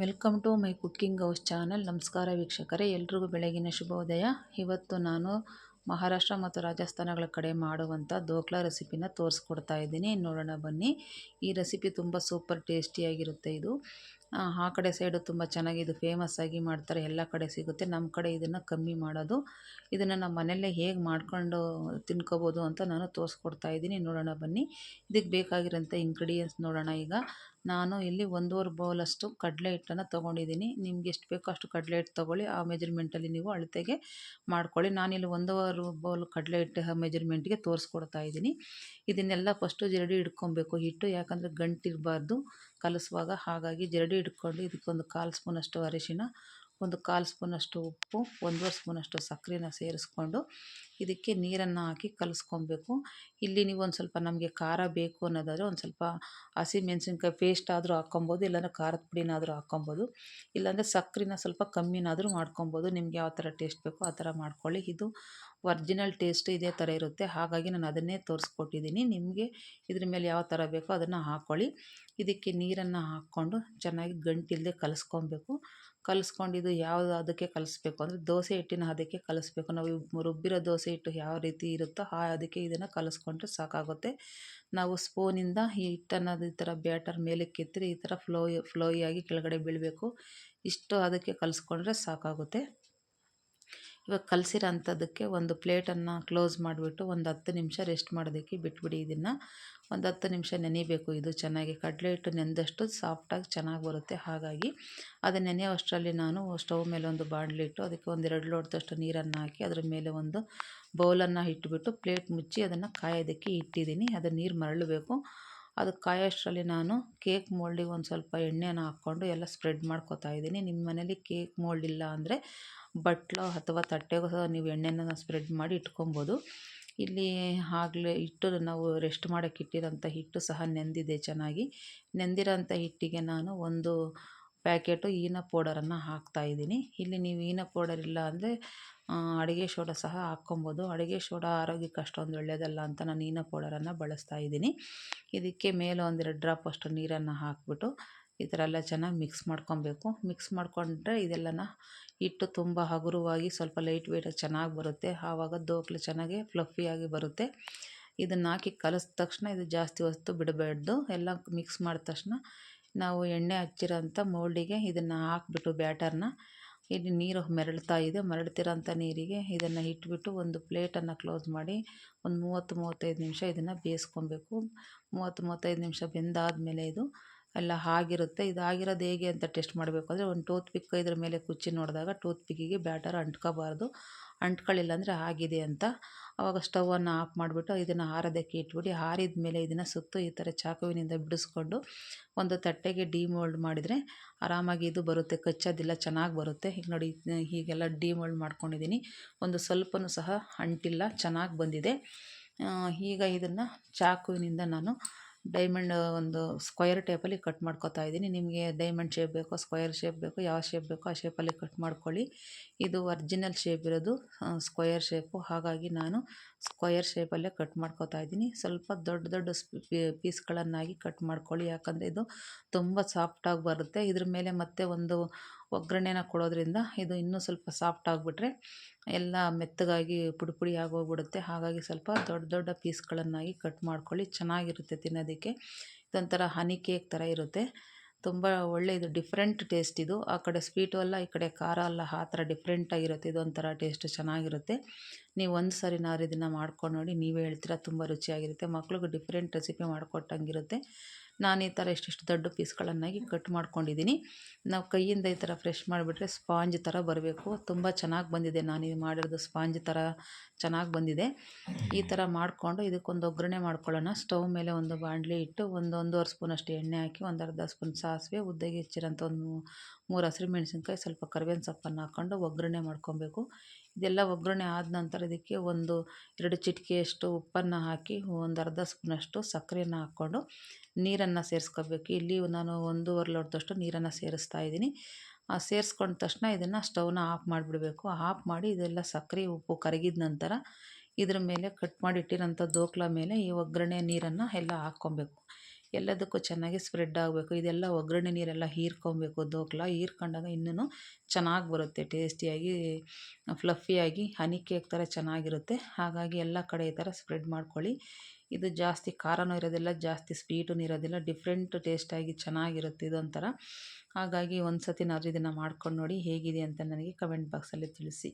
Welcome to my cooking house channel. ನಮಸ್ಕಾರ ವೀಕ್ಷಕರೇ, ಎಲ್ರಿಗೂ ಬೆಳಗಿನ ಶುಭೋದಯ. ಇವತ್ತು ನಾನು ಮಹಾರಾಷ್ಟ್ರ ಮತ್ತು ರಾಜಸ್ಥಾನಗಳ ಕಡೆ ಮಾಡುವಂಥ ದೋಕ್ಲಾ ರೆಸಿಪಿನ ತೋರಿಸ್ಕೊಡ್ತಾ ಇದ್ದೀನಿ. ನೋಡೋಣ ಬನ್ನಿ. ಈ ರೆಸಿಪಿ ತುಂಬ ಸೂಪರ್ ಟೇಸ್ಟಿಯಾಗಿರುತ್ತೆ ಇದು. ಆ, ಕಡೆ ಸೈಡು ತುಂಬ ಚೆನ್ನಾಗಿ ಇದು ಫೇಮಸ್ ಆಗಿ ಮಾಡ್ತಾರೆ ಎಲ್ಲ ಕಡೆ ಸಿಗುತ್ತೆ. ನಮ್ಮ ಕಡೆ ಇದನ್ನು ಕಮ್ಮಿ ಮಾಡೋದು. ಇದನ್ನು ನಮ್ಮ ಮನೆಯಲ್ಲೇ ಹೇಗೆ ಮಾಡ್ಕೊಂಡು ತಿನ್ಕೋಬೋದು ಅಂತ ನಾನು ತೋರಿಸ್ಕೊಡ್ತಾ ಇದ್ದೀನಿ. ನೋಡೋಣ ಬನ್ನಿ. ಇದಕ್ಕೆ ಬೇಕಾಗಿರೋಂಥ ಇಂಗ್ರೀಡಿಯೆಂಟ್ಸ್ ನೋಡೋಣ ಈಗ. ನಾನು ಇಲ್ಲಿ ಒಂದೂವರೆ ಬೌಲಷ್ಟು ಕಡಲೆ ಹಿಟ್ಟನ್ನು ತೊಗೊಂಡಿದ್ದೀನಿ. ನಿಮ್ಗೆ ಎಷ್ಟು ಬೇಕೋ ಅಷ್ಟು ಕಡಲೆ ಹಿಟ್ಟು ತೊಗೊಳ್ಳಿ. ಆ ಮೆಜರ್ಮೆಂಟಲ್ಲಿ ನೀವು ಅಳತೆಗೆ ಮಾಡ್ಕೊಳ್ಳಿ. ನಾನಿಲ್ಲಿ ಒಂದೂವರೆ ಬೌಲ್ ಕಡಲೆ ಹಿಟ್ಟು ಮೆಜರ್ಮೆಂಟ್ಗೆ ತೋರಿಸ್ಕೊಡ್ತಾ ಇದ್ದೀನಿ. ಇದನ್ನೆಲ್ಲ ಫಸ್ಟು ಜರಡಿ ಹಿಡ್ಕೊಬೇಕು. ಹಿಟ್ಟು ಯಾಕಂದರೆ ಗಂಟಿರಬಾರ್ದು. ಕಲಿಸುವಾಗ ಹಾಗಾಗಿ ಜರಡಿ ಹಿಡ್ಕೊಂಡು ಇದಕ್ಕೊಂದು ಕಾಲು ಸ್ಪೂನಷ್ಟು ಅರಿಶಿನ ಒಂದು ಕಾಲು ಸ್ಪೂನಷ್ಟು ಉಪ್ಪು, ಒಂದೂವರೆ ಸ್ಪೂನಷ್ಟು ಸಕ್ಕರೆನ ಸೇರಿಸ್ಕೊಂಡು ಇದಕ್ಕೆ ನೀರನ್ನು ಹಾಕಿ ಕಲಿಸ್ಕೊಬೇಕು. ಇಲ್ಲಿ ನೀವು ಒಂದು ಸ್ವಲ್ಪ ನಮಗೆ ಖಾರ ಬೇಕು ಅನ್ನೋದಾದರೆ ಒಂದು ಸ್ವಲ್ಪ ಹಸಿ ಮೆಣಸಿನ್ಕಾಯಿ ಪೇಸ್ಟ್ ಆದರೂ ಹಾಕ್ಕೊಬೋದು, ಇಲ್ಲಾಂದರೆ ಖಾರದ ಪುಡಿನಾದರೂ ಹಾಕ್ಕೊಬೋದು. ಇಲ್ಲಾಂದರೆ ಸಕ್ಕರೆನ ಸ್ವಲ್ಪ ಕಮ್ಮಿನಾದರೂ ಮಾಡ್ಕೊಬೋದು. ನಿಮ್ಗೆ ಯಾವ ಥರ ಟೇಸ್ಟ್ ಬೇಕೋ ಆ ಥರ ಮಾಡ್ಕೊಳ್ಳಿ. ಇದು ಒರ್ಜಿನಲ್ ಟೇಸ್ಟ್ ಇದೇ ಥರ ಇರುತ್ತೆ. ಹಾಗಾಗಿ ನಾನು ಅದನ್ನೇ ತೋರಿಸ್ಕೊಟ್ಟಿದ್ದೀನಿ. ನಿಮಗೆ ಇದ್ರ ಮೇಲೆ ಯಾವ ಥರ ಬೇಕೋ ಅದನ್ನು ಹಾಕ್ಕೊಳ್ಳಿ ಇದಕ್ಕೆ ನೀರನ್ನು ಹಾಕ್ಕೊಂಡು ಚೆನ್ನಾಗಿ ಗಂಟಿಲ್ಲದೆ ಕಲಿಸ್ಕೊಬೇಕು. ಕಲಿಸ್ಕೊಂಡಿದ್ದು ಯಾವುದು ಅದಕ್ಕೆ ಕಲಿಸ್ಬೇಕು? ಅಂದರೆ ದೋಸೆ ಹಿಟ್ಟಿನ ಅದಕ್ಕೆ ಕಲಿಸ್ಬೇಕು. ನಾವು ರುಬ್ಬಿರೋ ದೋಸೆ ಹಿಟ್ಟು ಯಾವ ರೀತಿ ಇರುತ್ತೋ ಆ ಅದಕ್ಕೆ ಇದನ್ನು ಕಲಿಸ್ಕೊಂಡ್ರೆ ಸಾಕಾಗುತ್ತೆ. ನಾವು ಸ್ಪೂನಿಂದ ಈ ಹಿಟ್ಟನ್ನು ಈ ಥರ ಬ್ಯಾಟರ್ ಮೇಲೆ ಕೆತ್ತಿರಿ ಈ ಥರ ಫ್ಲೋ ಫ್ಲೋಯಾಗಿ ಕೆಳಗಡೆ ಬೀಳಬೇಕು. ಇಷ್ಟು ಅದಕ್ಕೆ ಕಲಿಸ್ಕೊಂಡ್ರೆ ಸಾಕಾಗುತ್ತೆ. ಇವಾಗ ಕಲಸಿರೋ ಅಂಥದ್ದಕ್ಕೆ ಒಂದು ಪ್ಲೇಟನ್ನು ಕ್ಲೋಸ್ ಮಾಡಿಬಿಟ್ಟು ಒಂದು ಹತ್ತು ನಿಮಿಷ ರೆಸ್ಟ್ ಮಾಡೋದಕ್ಕೆ ಬಿಟ್ಬಿಡಿ ಇದನ್ನು. ಒಂದು ಹತ್ತು ನಿಮಿಷ ನೆನಿಬೇಕು ಇದು ಚೆನ್ನಾಗಿ. ಕಡಲೆ ಹಿಟ್ಟು ನೆಂದಷ್ಟು ಸಾಫ್ಟಾಗಿ ಚೆನ್ನಾಗಿ ಬರುತ್ತೆ. ಹಾಗಾಗಿ ಅದು ನೆನೆಯೋಷ್ಟರಲ್ಲಿ ನಾನು ಸ್ಟವ್ ಮೇಲೆ ಒಂದು ಬಾಣಲಿ ಇಟ್ಟು ಅದಕ್ಕೆ ಒಂದು ಎರಡು ಲೋಟದಷ್ಟು ನೀರನ್ನು ಹಾಕಿ ಅದರ ಮೇಲೆ ಒಂದು ಬೌಲನ್ನು ಇಟ್ಬಿಟ್ಟು ಪ್ಲೇಟ್ ಮುಚ್ಚಿ ಅದನ್ನು ಕಾಯೋದಕ್ಕೆ ಇಟ್ಟಿದ್ದೀನಿ. ಅದು ನೀರು ಮರಳಬೇಕು. ಅದು ಕಾಯೋಷ್ಟರಲ್ಲಿ ನಾನು ಕೇಕ್ ಮೋಲ್ಡಿಗೆ ಒಂದು ಸ್ವಲ್ಪ ಎಣ್ಣೆನ ಹಾಕ್ಕೊಂಡು ಎಲ್ಲ ಸ್ಪ್ರೆಡ್ ಮಾಡ್ಕೊತಾ ಇದ್ದೀನಿ. ನಿಮ್ಮ ಮನೇಲಿ ಕೇಕ್ ಮೋಲ್ಡ್ ಇಲ್ಲ ಅಂದರೆ ಬಟ್ಲು ಅಥವಾ ತಟ್ಟೆಗೂ ಸಹ ನೀವು ಎಣ್ಣೆನ ಸ್ಪ್ರೆಡ್ ಮಾಡಿ ಇಟ್ಕೊಬೋದು. ಇಲ್ಲಿ ಆಗಲೇ ಹಿಟ್ಟು ನಾವು ರೆಸ್ಟ್ ಮಾಡೋಕ್ಕೆ ಇಟ್ಟಿರೋಂಥ ಹಿಟ್ಟು ಸಹ ನೆಂದಿದೆ ಚೆನ್ನಾಗಿ. ನೆಂದಿರೋಂಥ ಹಿಟ್ಟಿಗೆ ನಾನು ಒಂದು ಪ್ಯಾಕೆಟು ಈನ ಪೌಡರನ್ನು ಹಾಕ್ತಾಯಿದ್ದೀನಿ ಇಲ್ಲಿ ನೀವು ಈನ ಪೌಡರ್ ಇಲ್ಲ ಅಂದರೆ ಅಡುಗೆ ಸೋಡಾ ಸಹ ಹಾಕ್ಕೊಬೋದು. ಅಡುಗೆ ಸೋಡಾ ಆರೋಗ್ಯಕ್ಕೆ ಅಷ್ಟೊಂದು ಒಳ್ಳೆಯದಲ್ಲ ಅಂತ ನಾನು ಈನ ಪೌಡರನ್ನು ಬಳಸ್ತಾ ಇದ್ದೀನಿ. ಇದಕ್ಕೆ ಮೇಲೆ ಒಂದೆರಡು ಡ್ರಾಪ್ ಅಷ್ಟು ನೀರನ್ನು ಹಾಕ್ಬಿಟ್ಟು ಈ ಥರ ಎಲ್ಲ ಚೆನ್ನಾಗಿ ಮಿಕ್ಸ್ ಮಾಡ್ಕೊಬೇಕು. ಮಿಕ್ಸ್ ಮಾಡಿಕೊಂಡ್ರೆ ಇದೆಲ್ಲನ ಹಿಟ್ಟು ತುಂಬ ಹಗುರವಾಗಿ ಸ್ವಲ್ಪ ಲೈಟ್ ವೆಯ್ಟಾಗಿ ಚೆನ್ನಾಗಿ ಬರುತ್ತೆ. ಆವಾಗ ದೋಕ್ಲು ಚೆನ್ನಾಗಿ ಫ್ಲಫಿಯಾಗಿ ಬರುತ್ತೆ. ಇದನ್ನು ಹಾಕಿ ಕಲಸಿದ ತಕ್ಷಣ ಇದು ಜಾಸ್ತಿ ಹೊತ್ತು ಬಿಡಬಾರ್ದು. ಎಲ್ಲ ಮಿಕ್ಸ್ ಮಾಡಿದ ತಕ್ಷಣ ನಾವು ಎಣ್ಣೆ ಹಚ್ಚಿರೋಂಥ ಮೋಲ್ಡಿಗೆ ಇದನ್ನು ಹಾಕ್ಬಿಟ್ಟು ಬ್ಯಾಟರ್ನ. ಇಲ್ಲಿ ನೀರು ಮೆರಳ್ತಾ ಇದೆ. ಮರಳ್ತಿರೋಂಥ ನೀರಿಗೆ ಇದನ್ನು ಇಟ್ಬಿಟ್ಟು ಒಂದು ಪ್ಲೇಟನ್ನು ಕ್ಲೋಸ್ ಮಾಡಿ ಒಂದು ಮೂವತ್ತು ಮೂವತ್ತೈದು ನಿಮಿಷ ಇದನ್ನು ಬೇಯಿಸ್ಕೊಬೇಕು. ಮೂವತ್ತು ಮೂವತ್ತೈದು ನಿಮಿಷ ಬೆಂದಾದ ಮೇಲೆ ಇದು ಎಲ್ಲ ಆಗಿರುತ್ತೆ. ಇದು ಆಗಿರೋದು ಹೇಗೆ ಅಂತ ಟೆಸ್ಟ್ ಮಾಡಬೇಕು ಅಂದರೆ ಒಂದು ಟೂತ್ ಪಿಕ್ ಇದ್ರ ಮೇಲೆ ಕುಚ್ಚಿ ನೋಡಿದಾಗ ಟೂತ್ ಪಿಕ್ಕಿಗೆ ಬ್ಯಾಟರ್ ಅಂಟ್ಕೋಬಾರ್ದು. ಅಂಟ್ಕೊಳ್ಳಿಲ್ಲ ಅಂದರೆ ಆಗಿದೆ ಅಂತ. ಆವಾಗ ಸ್ಟವನ್ನು ಆಫ್ ಮಾಡಿಬಿಟ್ಟು ಇದನ್ನು ಆರೋದಕ್ಕೆ ಇಟ್ಬಿಟ್ಟು ಆರಿದ ಮೇಲೆ ಇದನ್ನು ಸುತ್ತು ಈ ಥರ ಚಾಕುವಿನಿಂದ ಬಿಡಿಸ್ಕೊಂಡು ಒಂದು ತಟ್ಟೆಗೆ ಡಿಮೋಲ್ಡ್ ಮಾಡಿದರೆ ಆರಾಮಾಗಿ ಇದು ಬರುತ್ತೆ. ಕಚ್ಚೋದಿಲ್ಲ, ಚೆನ್ನಾಗಿ ಬರುತ್ತೆ. ಈಗ ನೋಡಿ, ಹೀಗೆಲ್ಲ ಡಿಮೋಲ್ಡ್ ಮಾಡ್ಕೊಂಡಿದ್ದೀನಿ. ಒಂದು ಸ್ವಲ್ಪನೂ ಸಹ ಅಂಟಿಲ್ಲ, ಚೆನ್ನಾಗಿ ಬಂದಿದೆ. ಈಗ ಇದನ್ನು ಚಾಕುವಿನಿಂದ ನಾನು ಡೈಮಂಡ್ ಒಂದು ಸ್ಕ್ವಯರ್ ಟೇಪಲ್ಲಿ ಕಟ್ ಮಾಡ್ಕೊತಾ ಇದ್ದೀನಿ. ನಿಮಗೆ ಡೈಮಂಡ್ ಶೇಪ್ ಬೇಕೋ, ಸ್ಕ್ವಯರ್ ಶೇಪ್ ಬೇಕೋ, ಯಾವ ಶೇಪ್ ಬೇಕೋ ಆ ಶೇಪಲ್ಲಿ ಕಟ್ ಮಾಡ್ಕೊಳ್ಳಿ. ಇದು ಒರ್ಜಿನಲ್ ಶೇಪ್ ಇರೋದು ಸ್ಕ್ವಯರ್ ಶೇಪು ಹಾಗಾಗಿ ನಾನು ಸ್ಕ್ವಯರ್ ಶೇಪಲ್ಲೇ ಕಟ್ ಮಾಡ್ಕೊತಾ ಇದ್ದೀನಿ. ಸ್ವಲ್ಪ ದೊಡ್ಡ ದೊಡ್ಡ ಪೀಸ್ಗಳನ್ನಾಗಿ ಕಟ್ ಮಾಡ್ಕೊಳ್ಳಿ. ಯಾಕಂದರೆ ಇದು ತುಂಬ ಸಾಫ್ಟಾಗಿ ಬರುತ್ತೆ. ಇದ್ರ ಮೇಲೆ ಮತ್ತೆ ಒಂದು ಒಗ್ಗರಣೆನ ಕೊಡೋದ್ರಿಂದ ಇದು ಇನ್ನೂ ಸ್ವಲ್ಪ ಸಾಫ್ಟ್ ಆಗಿಬಿಟ್ರೆ ಎಲ್ಲ ಮೆತ್ತಗಾಗಿ ಪುಡಿ ಪುಡಿ ಆಗೋಗ್ಬಿಡುತ್ತೆ. ಹಾಗಾಗಿ ಸ್ವಲ್ಪ ದೊಡ್ಡ ದೊಡ್ಡ ಪೀಸ್ಗಳನ್ನಾಗಿ ಕಟ್ ಮಾಡ್ಕೊಳ್ಳಿ. ಚೆನ್ನಾಗಿರುತ್ತೆ ತಿನ್ನೋದಕ್ಕೆ. ಇದೊಂಥರ ಹನಿ ಕೇಕ್ ಥರ ಇರುತ್ತೆ. ತುಂಬ ಒಳ್ಳೆ ಇದು ಡಿಫ್ರೆಂಟ್ ಟೇಸ್ಟ್ ಇದು. ಆ ಕಡೆ ಸ್ವೀಟು ಅಲ್ಲ, ಈ ಕಡೆ ಖಾರ ಅಲ್ಲ, ಆ ಥರ ಡಿಫ್ರೆಂಟಾಗಿರುತ್ತೆ ಇದೊಂಥರ ಟೇಸ್ಟ್ ಚೆನ್ನಾಗಿರುತ್ತೆ. ನೀವು ಒಂದು ಸಾರಿ ಇದನ್ನು ಮಾಡ್ಕೊಂಡು ನೋಡಿ, ನೀವೇ ಹೇಳ್ತೀರಾ, ತುಂಬ ರುಚಿಯಾಗಿರುತ್ತೆ. ಮಕ್ಳಿಗೂ ಡಿಫ್ರೆಂಟ್ ರೆಸಿಪಿ ಮಾಡಿಕೊಟ್ಟಂಗಿರುತ್ತೆ. ನಾನು ಈ ಥರ ಇಷ್ಟಿಷ್ಟು ದೊಡ್ಡ ಪೀಸ್ಗಳನ್ನಾಗಿ ಕಟ್ ಮಾಡ್ಕೊಂಡಿದ್ದೀನಿ. ನಾವು ಕೈಯಿಂದ ಈ ಥರ ಫ್ರೆಶ್ ಮಾಡಿಬಿಟ್ರೆ ಸ್ಪಾಂಜ್ ಥರ ಬರಬೇಕು. ತುಂಬ ಚೆನ್ನಾಗಿ ಬಂದಿದೆ. ನಾನು ಇದು ಮಾಡಿರೋದು ಸ್ಪಾಂಜ್ ಥರ ಚೆನ್ನಾಗಿ ಬಂದಿದೆ. ಈ ಥರ ಮಾಡಿಕೊಂಡು ಇದಕ್ಕೊಂದು ಒಗ್ಗರಣೆ ಮಾಡ್ಕೊಳ್ಳೋಣ. ಸ್ಟವ್ ಮೇಲೆ ಒಂದು ಬಾಣಲಿ ಇಟ್ಟು ಒಂದು ಒಂದೂವರೆ ಸ್ಪೂನಷ್ಟು ಎಣ್ಣೆ ಹಾಕಿ ಒಂದು ಅರ್ಧ ಸ್ಪೂನ್ ಸಾಸಿವೆ, ಉದ್ದಗೆ ಹೆಚ್ಚಿರೋಂಥ ಒಂದು ಮೂರು ಹಸಿರು ಮೆಣಸಿನ್ಕಾಯಿ ಸ್ವಲ್ಪ ಕರ್ಬೇವಿನ ಸೊಪ್ಪನ್ನು ಹಾಕ್ಕೊಂಡು ಒಗ್ಗರಣೆ ಮಾಡ್ಕೊಬೇಕು. ಇದೆಲ್ಲ ಒಗ್ಗರಣೆ ಆದ ನಂತರ ಇದಕ್ಕೆ ಒಂದು ಎರಡು ಚಿಟಿಕೆಯಷ್ಟು ಉಪ್ಪನ್ನು ಹಾಕಿ ಒಂದು ಅರ್ಧ ಸ್ಪೂನಷ್ಟು ಸಕ್ಕರೆಯನ್ನು ಹಾಕ್ಕೊಂಡು ನೀರನ್ನು ಸೇರಿಸ್ಕೋಬೇಕು. ಇಲ್ಲಿ ನಾನು ಒಂದೂವರೆ ಲೋಟದಷ್ಟು ನೀರನ್ನು ಸೇರಿಸ್ತಾ ಇದ್ದೀನಿ. ಸೇರಿಸ್ಕೊಂಡ ತಕ್ಷಣ ಇದನ್ನು ಸ್ಟವ್ನ ಆಫ್ ಮಾಡಿಬಿಡಬೇಕು. ಆಫ್ ಮಾಡಿ ಇದೆಲ್ಲ ಸಕ್ಕರೆ, ಉಪ್ಪು ಕರಗಿದ ನಂತರ ಇದ್ರ ಮೇಲೆ ಕಟ್ ಮಾಡಿ ಇಟ್ಟಿರೋಂಥ ದೋಕ್ಲ ಮೇಲೆ ಈ ಒಗ್ಗರಣೆ ನೀರನ್ನು ಎಲ್ಲ ಹಾಕ್ಕೊಬೇಕು. ಎಲ್ಲದಕ್ಕೂ ಚೆನ್ನಾಗಿ ಸ್ಪ್ರೆಡ್ ಆಗಬೇಕು. ಇದೆಲ್ಲ ಒಗ್ಗರಣೆ ನೀರೆಲ್ಲ ಹೀರ್ಕೊಬೇಕು. ದೋಕ್ಲ ಹೀರ್ಕೊಂಡಾಗ ಇನ್ನೂ ಚೆನ್ನಾಗಿ ಬರುತ್ತೆ. ಟೇಸ್ಟಿಯಾಗಿ, ಫ್ಲಫಿಯಾಗಿ, ಹನಿ ಕೇಕ್ ಥರ ಚೆನ್ನಾಗಿರುತ್ತೆ. ಹಾಗಾಗಿ ಎಲ್ಲ ಕಡೆ ಈ ಥರ ಸ್ಪ್ರೆಡ್ ಮಾಡ್ಕೊಳ್ಳಿ. ಇದು ಜಾಸ್ತಿ ಖಾರನೂ ಇರೋದಿಲ್ಲ, ಜಾಸ್ತಿ ಸ್ವೀಟೂ ಇರೋದಿಲ್ಲ ಡಿಫ್ರೆಂಟ್ ಟೇಸ್ಟಾಗಿ ಚೆನ್ನಾಗಿರುತ್ತೆ ಇದೊಂಥರ. ಹಾಗಾಗಿ ಒಂದು ಸತಿನಾದರೂ ಇದನ್ನು ಮಾಡ್ಕೊಂಡು ನೋಡಿ ಹೇಗಿದೆ ಅಂತ ನನಗೆ ಕಮೆಂಟ್ ಬಾಕ್ಸಲ್ಲಿ ತಿಳಿಸಿ.